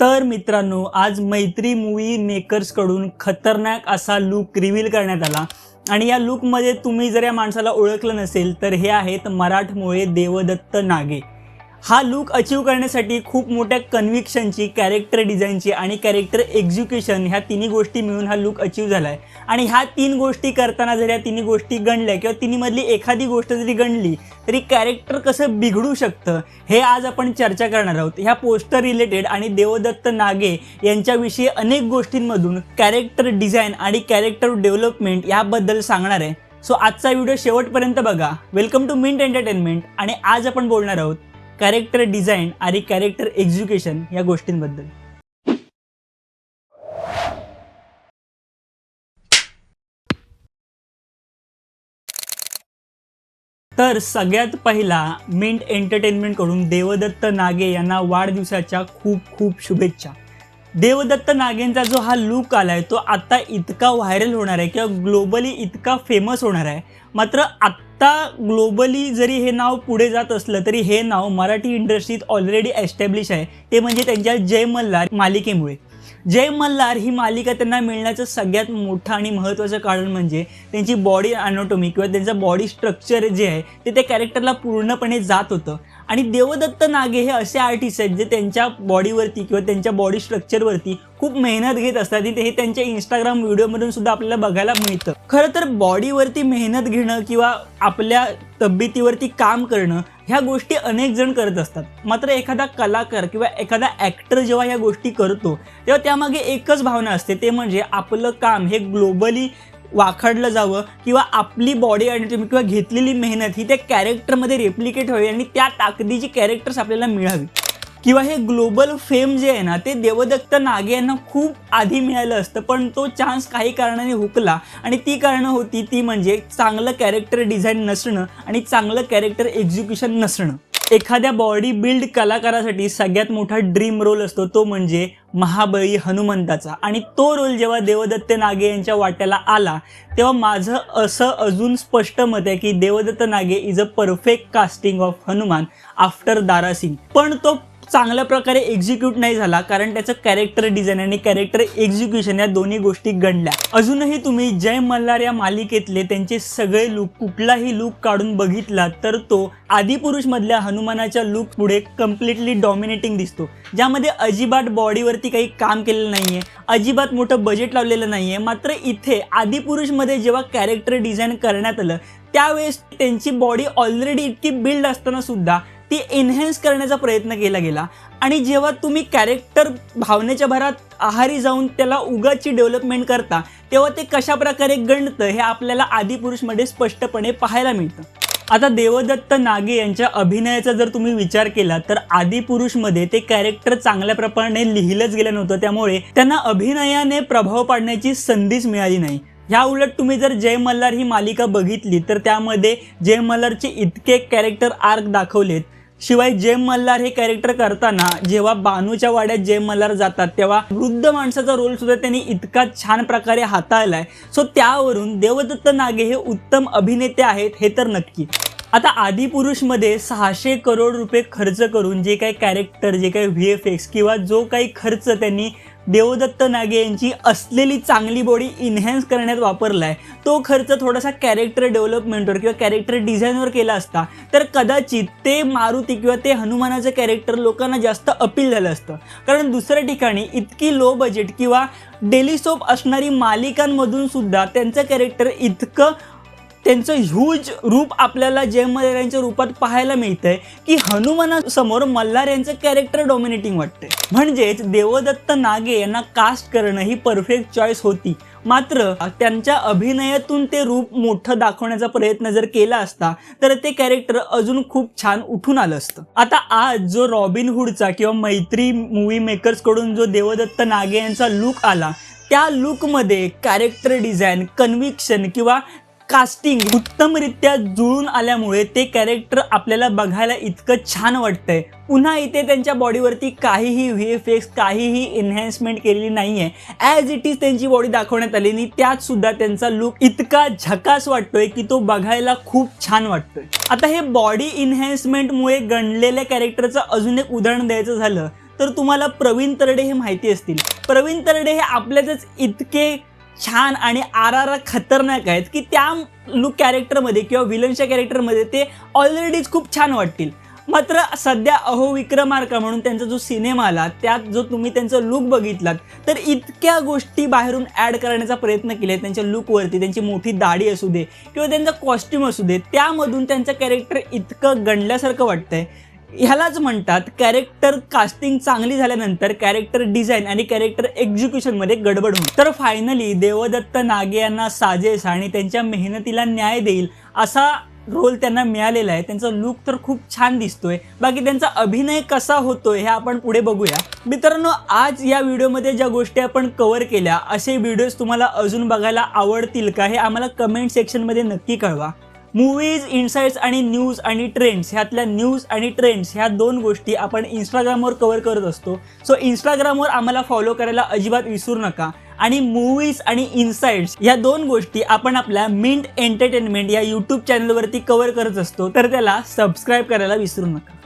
तर मित्रांनो आज मैत्री मूवी मेकर्सकडून खतरनाक असा लुक रिव्हील करण्यात आला. आणि या लुकमध्ये तुम्ही जर या माणसाला ओळखलं नसेल तर हे आहेत मराठमोळे देवदत्त नागे. हा लुक अचीव करण्यासाठी खूप मोठ्या कन्व्हिक्शनची कॅरेक्टर डिझाईनची आणि कॅरेक्टर एक्झिक्युशन ह्या तिन्ही गोष्टी मिळून हा लुक अचीव झाला आहे आणि ह्या तीन गोष्टी करताना जर या तिन्ही गोष्टी गणल्या किंवा तिन्हीमधली एखादी गोष्ट जरी गणली तरी कॅरेक्टर कसं बिघडू शकतं हे आज आपण चर्चा करणार आहोत. ह्या पोस्टर रिलेटेड आणि देवदत्त नागे यांच्याविषयी अनेक गोष्टींमधून कॅरेक्टर डिझाईन आणि कॅरेक्टर डेव्हलपमेंट याबद्दल सांगणार आहे. सो आजचा व्हिडिओ शेवटपर्यंत बघा. वेलकम टू मिंट एंटरटेनमेंट आणि आज आपण बोलणार आहोत कॅरेक्टर डिझाईन आणि कॅरेक्टर एज्युकेशन या गोष्टींबद्दल. तर सगळ्यात पहिला मिंट एंटरटेनमेंटकडून देवदत्त नागे यांना वाढदिवसाच्या खूप खूप शुभेच्छा. देवदत्त नागेंचा जो हा लुक आलाय तो आता इतका व्हायरल होणार आहे किंवा ग्लोबली इतका फेमस होणार आहे. मात्र आत्ता ग्लोबली जरी हे नाव पुढे जात असलं तरी हे नाव मराठी इंडस्ट्रीत ऑलरेडी एस्टॅब्लिश आहे. ते म्हणजे त्यांच्या जय मल्हार मालिकेमुळे. जय मल्हार ही मालिका त्यांना मिळण्याचं सगळ्यात मोठं आणि महत्त्वाचं कारण म्हणजे त्यांची बॉडी अनॉटॉमी किंवा त्यांचं बॉडी स्ट्रक्चर जे आहे ते त्या कॅरेक्टरला पूर्णपणे जात होतं. आणि देवदत्त नागे हे असे आर्टिस्ट आहेत जे त्यांच्या बॉडीवरती किंवा त्यांच्या बॉडी स्ट्रक्चरवरती खूप मेहनत घेत असतात. आणि ते हे त्यांच्या इंस्टाग्राम व्हिडिओमधून सुद्धा आपल्याला बघायला मिळतं. खरं तर बॉडीवरती मेहनत घेणं किंवा आपल्या तब्येतीवरती काम करणं ह्या गोष्टी अनेक जण करत असतात. मात्र एखादा कलाकार किंवा एखादा ॲक्टर जेव्हा ह्या गोष्टी करतो तेव्हा त्यामागे एकच भावना असते. ते म्हणजे आपलं काम हे ग्लोबली वाखाडलं जावं किंवा आपली बॉडी अॅनाटॉमी किंवा घेतलेली मेहनत ही त्या कॅरेक्टरमध्ये रेप्लिकेट व्हावी आणि त्या ताकदीची कॅरेक्टर्स आपल्याला मिळावी. किंवा हे ग्लोबल फेम जे आहे ना ते देवदत्त नागे यांना खूप आधी मिळालं असतं पण तो चान्स काही कारणाने हुकला आणि ती कारणं होती ती म्हणजे चांगलं कॅरेक्टर डिझाईन नसणं आणि चांगलं कॅरेक्टर एक्झिक्युशन नसणं. एखाद्या बॉडी बिल्ड कलाकारासाठी सगळ्यात मोठा ड्रीम रोल असतो तो म्हणजे महाबळी हनुमंताचा. आणि तो रोल जेव्हा देवदत्त नागे यांच्या वाट्याला आला तेव्हा माझं असं अजून स्पष्ट मत आहे की Devdatt Nage is a perfect casting of Hanuman after Dara Singh पण तो चांगल्या प्रकारे एक्झिक्यूट नाही झाला कारण त्याचं कॅरेक्टर डिझाईन आणि कॅरेक्टर एक्झिक्युशन या दोन्ही गोष्टी गणल्या अजूनही तुम्ही जय मल्हार या मालिकेतले त्यांचे सगळे लुक कुठलाही लुक काढून बघितला तर तो आदिपुरुष मधल्या हनुमानाच्या लुक पुढे कम्प्लिटली डॉमिनेटिंग दिसतो. ज्यामध्ये अजिबात बॉडीवरती काही काम केलेलं नाहीये अजिबात मोठं बजेट लावलेलं नाहीये मात्र इथे आदिपुरुषमध्ये जेव्हा कॅरेक्टर डिझाईन करण्यात आलं त्यावेळेस त्यांची बॉडी ऑलरेडी इतकी बिल्ड असताना सुद्धा ती एन्हान्स करण्याचा प्रयत्न केला गेला. आणि जेव्हा तुम्ही कॅरेक्टर भावनेच्या भरात आहारी जाऊन त्याला उगाची डेव्हलपमेंट करता तेव्हा ते कशा प्रकारे गणतं हे आपल्याला आदिपुरुषमध्ये स्पष्टपणे पाहायला मिळतं. आता देवदत्त नागे यांच्या अभिनयाचा जर तुम्ही विचार केला तर आदिपुरुषमध्ये ते कॅरेक्टर चांगल्या प्रमाणे लिहिलंच गेलं नव्हतं. त्यामुळे त्यांना अभिनयाने प्रभाव पाडण्याची संधीच मिळाली नाही. ह्या उलट तुम्ही जर जय मल्हार ही मालिका बघितली तर त्यामध्ये जय मल्हारचे इतके कॅरेक्टर आर्क दाखवलेत शिवाय जेम मल्हार हे कॅरेक्टर करताना जेव्हा बानूच्या वाड्यात जेम मल्हार जातात तेव्हा वृद्ध माणसाचा रोल सुद्धा त्यांनी इतका छान प्रकारे हाताळलाय. सो त्यावरून देवदत्त नागे हे उत्तम अभिनेते आहेत हे तर नक्की. आता आदिपुरुषमध्ये सहाशे करोड रुपये खर्च करून जे काही कॅरेक्टर जे काही व्ही एफ एक्स किंवा जो काही खर्च त्यांनी देवदत्त नागे यांची असलेली चांगली बॉडी इन्हॅन्स करण्यात वापरला आहे तो खर्च थोडासा कॅरेक्टर डेव्हलपमेंटवर किंवा कॅरेक्टर डिझाईनवर केला असता तर कदाचित ते मारुती किंवा ते हनुमानाचं कॅरेक्टर लोकांना जास्त अपील झालं असतं. कारण दुसऱ्या ठिकाणी इतकी लो बजेट किंवा डेली सोप असणारी मालिकांमधून सुद्धा त्यांचं कॅरेक्टर इतकं त्यांचं ह्यूज रूप आपल्याला जयमल्हार यांच्या रूपात पाहायला मिळतंय की हनुमानासमोर मल्हार यांचं कॅरेक्टर डॉमिनेटिंग वाटतंय. म्हणजेच देवदत्त नागे यांना कास्ट करणं ही परफेक्ट चॉईस होती. मात्र त्यांच्या अभिनयातून ते रूप मोठं दाखवण्याचा प्रयत्न जर केला असता तर ते कॅरेक्टर अजून खूप छान उठून आलं असतं. आता आज जो रॉबिन हुडचा किंवा मैत्री मूवी मेकर्सकडून जो देवदत्त नागे यांचा लुक आला त्या लुकमध्ये कॅरेक्टर डिझाईन कन्व्हिक्शन किंवा कास्टिंग उत्तमरित्या जुळून आल्यामुळे ते कॅरेक्टर आपल्याला बघायला इतकं छान वाटतंय. पुन्हा इथे त्यांच्या बॉडीवरती काहीही व्ही एफ एक्स काहीही एन्हान्समेंट केलेली नाही आहे ॲज इट इज त्यांची बॉडी दाखवण्यात आली आणि त्यात सुद्धा त्यांचा लुक इतका झकास वाटतोय की तो बघायला खूप छान वाटतोय. आता हे बॉडी इन्हान्समेंटमुळे गणलेल्या कॅरेक्टरचं अजून एक उदाहरण द्यायचं झालं तर तुम्हाला प्रवीण तरडे हे माहिती असतील. प्रवीण तरडे हे आपल्यातच इतके छान आणि आर आर खतरनाक आहेत की त्या लुक कॅरेक्टरमध्ये किंवा विलनच्या कॅरेक्टरमध्ये ते ऑलरेडीच खूप छान वाटतील. मात्र सध्या अहो विक्रमार्का म्हणून त्यांचा जो सिनेमा आला त्यात जो तुम्ही त्यांचं लुक बघितलात तर इतक्या गोष्टी बाहेरून ॲड करण्याचा प्रयत्न केला त्यांच्या लुकवरती त्यांची मोठी दाढी असू दे किंवा त्यांचा कॉस्ट्युम असू दे त्यामधून त्यांचं कॅरेक्टर इतकं गणल्यासारखं वाटतंय. ह्यालाच म्हणतात कॅरेक्टर कास्टिंग चांगली झाल्यानंतर कॅरेक्टर डिझाईन आणि कॅरेक्टर एक्झिक्युशनमध्ये गडबड होईल तर फायनली देवदत्त नागे यांना साजेस आणि त्यांच्या मेहनतीला न्याय देईल असा रोल त्यांना मिळालेला आहे. त्यांचा लुक तर खूप छान दिसतोय. बाकी त्यांचा अभिनय कसा होतोय हे आपण पुढे बघूया. मित्रांनो आज या व्हिडिओमध्ये ज्या गोष्टी आपण कव्हर केल्या असे व्हिडिओज तुम्हाला अजून बघायला आवडतील का हे आम्हाला कमेंट सेक्शनमध्ये नक्की कळवा. मूवीज इन्साइट्स आणि न्यूज आणि ट्रेंड्स ह्यातल्या न्यूज आणि ट्रेंड्स ह्या दोन गोष्टी आपण इंस्टाग्रामवर कव्हर करत असतो. सो इंस्टाग्रामवर आम्हाला फॉलो करायला अजिबात विसरू नका. आणि मूवीज आणि इन्साइट्स या दोन गोष्टी आपण आपल्या मिंट एंटरटेनमेंट या यूट्यूब चॅनलवरती कव्हर करत असतो तर त्याला सबस्क्राईब करायला विसरू नका.